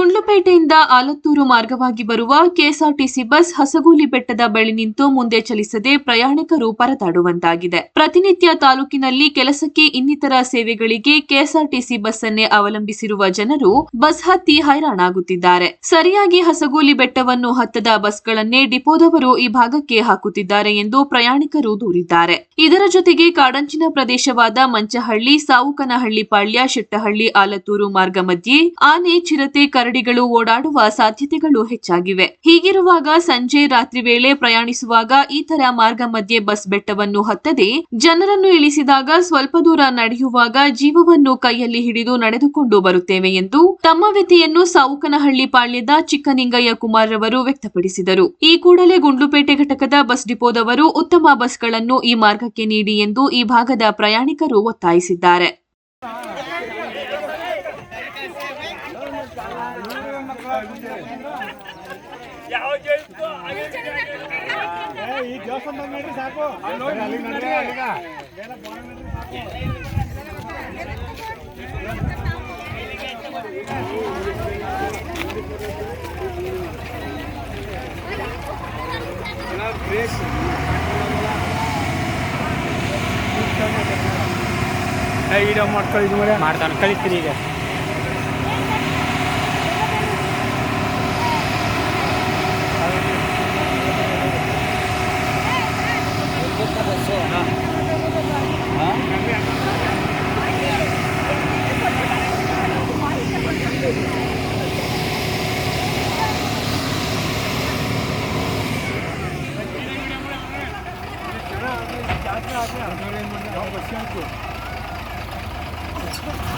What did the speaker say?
ಗುಂಡ್ಲುಪೇಟೆಯಿಂದ ಆಲತ್ತೂರು ಮಾರ್ಗವಾಗಿ ಬರುವ KSRTC bus Hasaguli ಬೆಟ್ಟದ ಬಳಿ ನಿಂತು ಮುಂದೆ ಚಲಿಸದೆ ಪ್ರಯಾಣಿಕರು ಪರದಾಡುವಂತಾಗಿದೆ. ಪ್ರತಿನಿತ್ಯ ತಾಲೂಕಿನಲ್ಲಿ ಕೆಲಸಕ್ಕೆ ಇನ್ನಿತರ ಸೇವೆಗಳಿಗೆ ಕೆಎಸ್ಆರ್ಟಿಸಿ ಬಸ್ ಅನ್ನೇ ಅವಲಂಬಿಸಿರುವ ಜನರು ಬಸ್ ಹತ್ತಿ ಹೈರಾಣಾಗುತ್ತಿದ್ದಾರೆ. ಸರಿಯಾಗಿ ಹಸಗೂಲಿ ಬೆಟ್ಟವನ್ನು ಹತ್ತದ ಬಸ್ಗಳನ್ನೇ ಡಿಪೋದವರು ಈ ಭಾಗಕ್ಕೆ ಹಾಕುತ್ತಿದ್ದಾರೆ ಎಂದು ಪ್ರಯಾಣಿಕರು ದೂರಿದ್ದಾರೆ. ಇದರ ಜೊತೆಗೆ ಕಾಡಂಚಿನ ಪ್ರದೇಶವಾದ ಮಂಚಹಳ್ಳಿ, ಸಾವುಕನಹಳ್ಳಿ ಪಾಳ್ಯ, ಶೆಟ್ಟಹಳ್ಳಿ, ಆಲತ್ತೂರು ಮಾರ್ಗ ಮಧ್ಯೆ ಆನೆ, ಚಿರತೆ, ಕರಡಿಗಳು ಓಡಾಡುವ ಸಾಧ್ಯತೆಗಳು ಹೆಚ್ಚಾಗಿವೆ. ಹೀಗಿರುವಾಗ ಸಂಜೆ ರಾತ್ರಿ ವೇಳೆ ಪ್ರಯಾಣಿಸುವಾಗ ಈ ತರ ಮಾರ್ಗ ಮಧ್ಯೆ ಬಸ್ ಬೆಟ್ಟವನ್ನು ಹತ್ತದೆ, ಜನರನ್ನು ಇಳಿಸಿದಾಗ ಸ್ವಲ್ಪ ದೂರ ನಡೆಯುವಾಗ ಜೀವವನ್ನು ಕೈಯಲ್ಲಿ ಹಿಡಿದು ನಡೆದುಕೊಂಡು ಬರುತ್ತೇವೆ ಎಂದು ತಮ್ಮ ವ್ಯಥೆಯನ್ನು ಸಾವುಕನಹಳ್ಳಿ ಪಾಳ್ಯದ ಚಿಕ್ಕನಿಂಗಯ್ಯ ಕುಮಾರ್ ರವರು ವ್ಯಕ್ತಪಡಿಸಿದರು. ಈ ಕೂಡಲೇ ಗುಂಡ್ಲುಪೇಟೆ ಘಟಕದ ಬಸ್ ಡಿಪೋದವರು ಉತ್ತಮ ಬಸ್ಗಳನ್ನು ಈ ಮಾರ್ಗಕ್ಕೆ ನೀಡಿ ಎಂದು ಈ ಭಾಗದ ಪ್ರಯಾಣಿಕರು ಒತ್ತಾಯಿಸಿದ್ದಾರೆ. ಈ ವಿಡಿಯೋ ಮಾಡ್ಕೊಳ್ಳಿ ಮೇಲೆ ಮಾಡ್ತಾನೆ ಕಲಿತೀನಿ ಈಗ Thank you. Thank you.